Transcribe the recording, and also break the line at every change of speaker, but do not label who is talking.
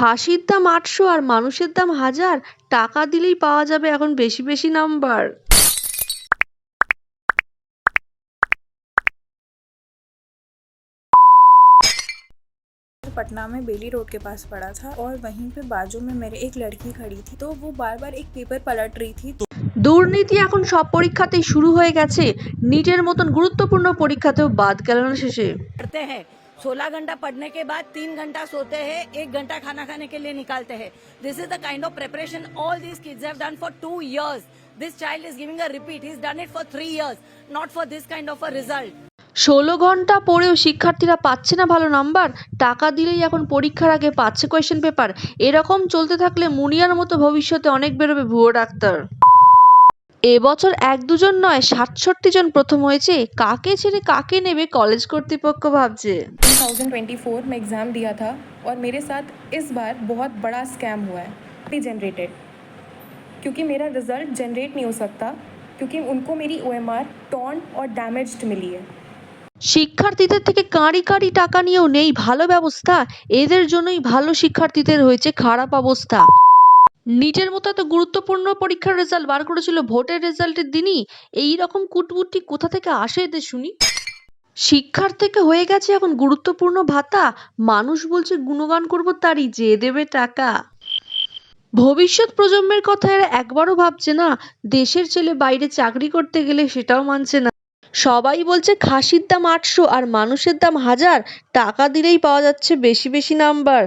খাসির দাম আটশো আর মানুষের দাম হাজার টাকা দিলেই পাওয়া যাবে এখন বেশি বেশি নাম্বার
पटना में बेली रोड के पास पड़ा था और वहीं पे बाजू में मेरे एक लड़की खड़ी थी तो वो बार बार एक पेपर पलट रही थी
দুর্নীতি এখন সব পরীক্ষাতেই শুরু হয়ে গেছে নিটের মতন গুরুত্বপূর্ণ পরীক্ষাতেও বাদ গেল না শেষে
पढ़ते हैं सोलह घंटा पढ़ने के बाद तीन घंटा सोते हैं एक घंटा खाना खाने के लिए निकालते हैं this is the kind of preparation all these kids have done for two years this child is giving a repeat he done it for three years not for this kind of a result
ষোলো ঘন্টা পড়েও শিক্ষার্থীরা পাচ্ছে না ভালো number টাকা দিলেই এখন পরীক্ষার আগে পাচ্ছে কোয়েশ্চেন পেপার এরকম চলতে থাকলে মুনিয়ার মতো ভবিষ্যতে অনেক বেরোবে ভুয়ো ডাক্তার এবছর এক দুজন নয় সাতষট্টি জন প্রথম হয়েছে কাকে ছেড়ে কাকে নেবে কলেজ কর্তৃপক্ষ ভাবছে
2024 में एग्ज़ाम दिया था और मेरे साथ इस बार बहुत बड़ा स्कैम हुआ है भी जनरेटेड क्योंकि मेरा रिज़ल्ट जनरेट नहीं हो सकता क्योंकि उनको मेरी ओ एम आर टॉन और डैमेज्ड मिली है
শিক্ষার্থীদের থেকে কাঁড়ি কাঁড়ি টাকা নিয়েও নেই ভালো ব্যবস্থা এদের জন্যই ভালো শিক্ষার্থীদের হয়েছে খারাপ অবস্থা নিটের মতো এত গুরুত্বপূর্ণ পরীক্ষার রেজাল্ট বার করেছিল, ভোটের রেজাল্টের দিনই এই রকম কুটবুটি কোথা থেকে আসে এদের শুনি? শিক্ষার থেকে হয়ে গেছে এখন গুরুত্বপূর্ণ ভাতা, মানুষ বলছে গুণগান করব তারই যে দেবে টাকা। ভবিষ্যৎ প্রজন্মের কথা এরা একবারও ভাবছে না, দেশের ছেলে বাইরে চাকরি করতে গেলে সেটাও মানছে না। সবাই বলছে খাসির দাম আটশো আর মানুষের দাম হাজার, টাকা দিলেই পাওয়া যাচ্ছে বেশি বেশি নাম্বার।